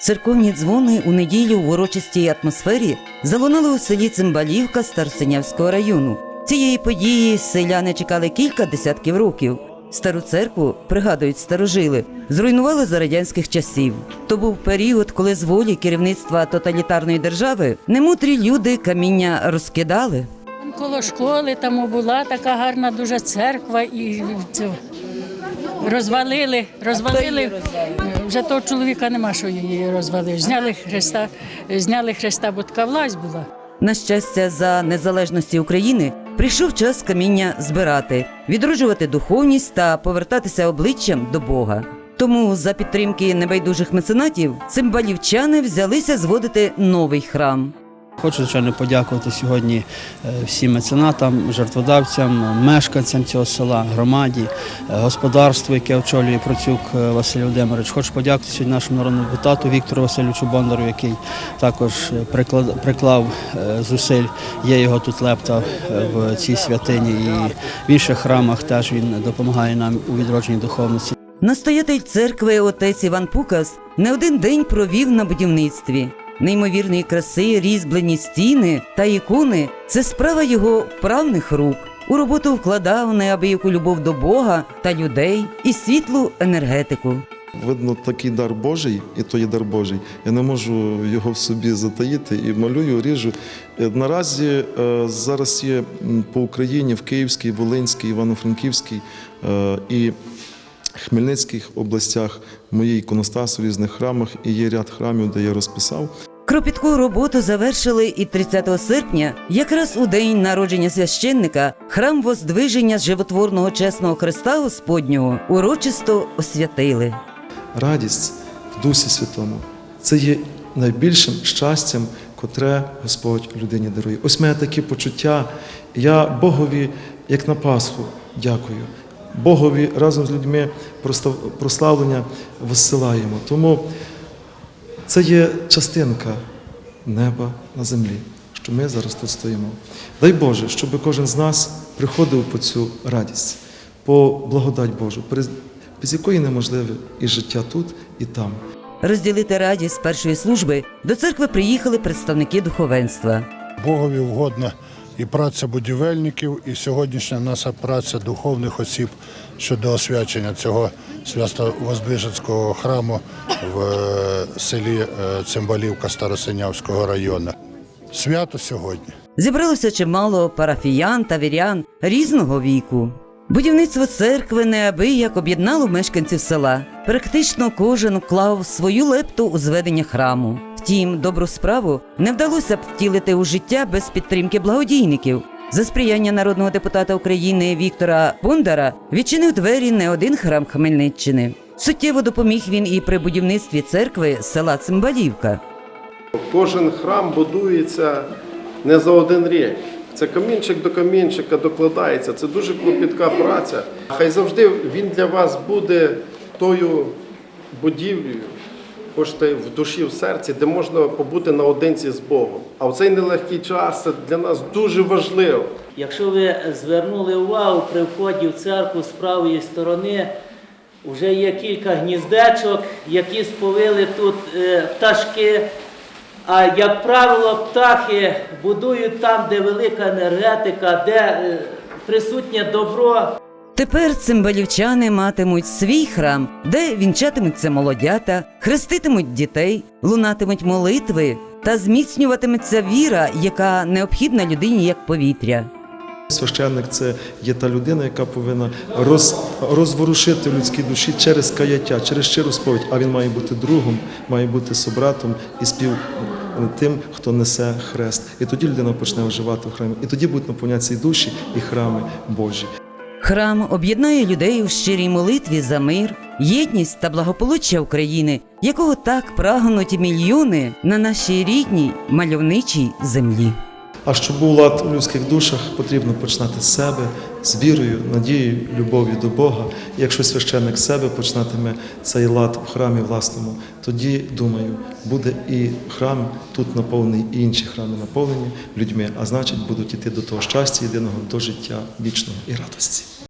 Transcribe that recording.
Церковні дзвони у неділю в урочистій атмосфері залунали у селі Цимбалівка Старосинявського району. Цієї події селяни чекали кілька десятків років. Стару церкву, пригадують старожили, зруйнували за радянських часів. То був період, коли з волі керівництва тоталітарної держави немудрі люди каміння розкидали. Коло школи там була така гарна дуже церква і розвалили, розвалили. Вже того чоловіка нема, що її розвалив. Зняли Христа, зняли Христа, бо така власть була. На щастя, за незалежності України прийшов час каміння збирати, відроджувати духовність та повертатися обличчям до Бога. Тому за підтримки небайдужих меценатів цимбалівчани взялися зводити новий храм. Хочу, звичайно, подякувати сьогодні е, всім меценатам, жертводавцям, мешканцям цього села, громаді, е, господарству, яке очолює Процюк е, Василь Володимирович. Хочу подякувати сьогодні нашому народному депутату Віктору Васильовичу Бондару, який також приклав зусиль. Є його тут лепта в цій святині і в інших храмах теж він допомагає нам у відродженні духовності. Настоятель церкви отець Іван Пукас не один день провів на будівництві. Неймовірної краси, різьблені стіни та ікони це справа його вправних рук. У роботу вкладав неабияку любов до Бога та людей і світлу енергетику. Видно, такий дар Божий, і то є дар Божий. Я не можу його в собі затаїти і малюю, ріжу. Е, Наразі е, зараз є по Україні в Київській, Волинській, Івано-Франківській е, і Хмельницьких областях мої іконостаси в різних храмах, і є ряд храмів, де я розписав. Кропітку роботу завершили і 30 серпня, якраз у день народження священника, храм Воздвиження животворного чесного Христа Господнього урочисто освятили. Радість в Дусі Святому це є найбільшим щастям, котре Господь людині дарує. Ось мене такі почуття. Я Богові, як на Пасху, дякую. Богові разом з людьми прославлення висилаємо. Тому це є частинка неба на землі, що ми зараз тут стоїмо. Дай Боже, щоб кожен з нас приходив по цю радість, по благодать Божу, без- без якої неможливе і життя тут, і там. Розділити радість першої служби до церкви приїхали представники духовенства. Богові угодна і праця будівельників, і сьогоднішня наша праця духовних осіб щодо освячення цього свято-воздвиженського храму в е, селі е, Цимбалівка Старосинявського району. Свято сьогодні. Зібралося чимало парафіян та вірян різного віку. Будівництво церкви неабияк об'єднало мешканців села. Практично кожен вклав свою лепту у зведення храму. Втім, добру справу не вдалося б втілити у життя без підтримки благодійників. За сприяння народного депутата України Віктора Бондара відчинив двері не один храм Хмельниччини. Суттєво допоміг він і при будівництві церкви села Цимбалівка. Кожен храм будується не за один рік. Це камінчик до камінчика докладається. Це дуже клопітка праця. Хай завжди він для вас буде тою будівлею, хочете в душі, в серці, де можна побути наодинці з Богом. А в цей нелегкий час для нас дуже важливо. Якщо ви звернули увагу при вході в церкву з правої сторони, вже є кілька гніздечок, які сповили тут е, пташки. А як правило, птахи будують там, де велика енергетика, де е, присутнє добро. Тепер цимбалівчани матимуть свій храм, де вінчатимуться молодята, хреститимуть дітей, лунатимуть молитви та зміцнюватиметься віра, яка необхідна людині як повітря. Священник це є та людина, яка повинна роз, розворушити в людській душі через каяття, через щиру сповідь. А він має бути другом, має бути собратом і спів тим, хто несе хрест. І тоді людина почне оживати в храмі. І тоді будуть наповнятися і душі, і храми Божі. Храм об'єднає людей у щирій молитві за мир, єдність та благополуччя України, якого так прагнуть мільйони на нашій рідній мальовничій землі. А щоб був лад у людських душах, потрібно починати з себе, з вірою, надією, любов'ю до Бога. Якщо священник себе починатиме цей лад в храмі власному, тоді, думаю, буде і храм тут наповнений, і інші храми наповнені людьми, а значить, будуть іти до того щастя єдиного, до життя вічного і радості.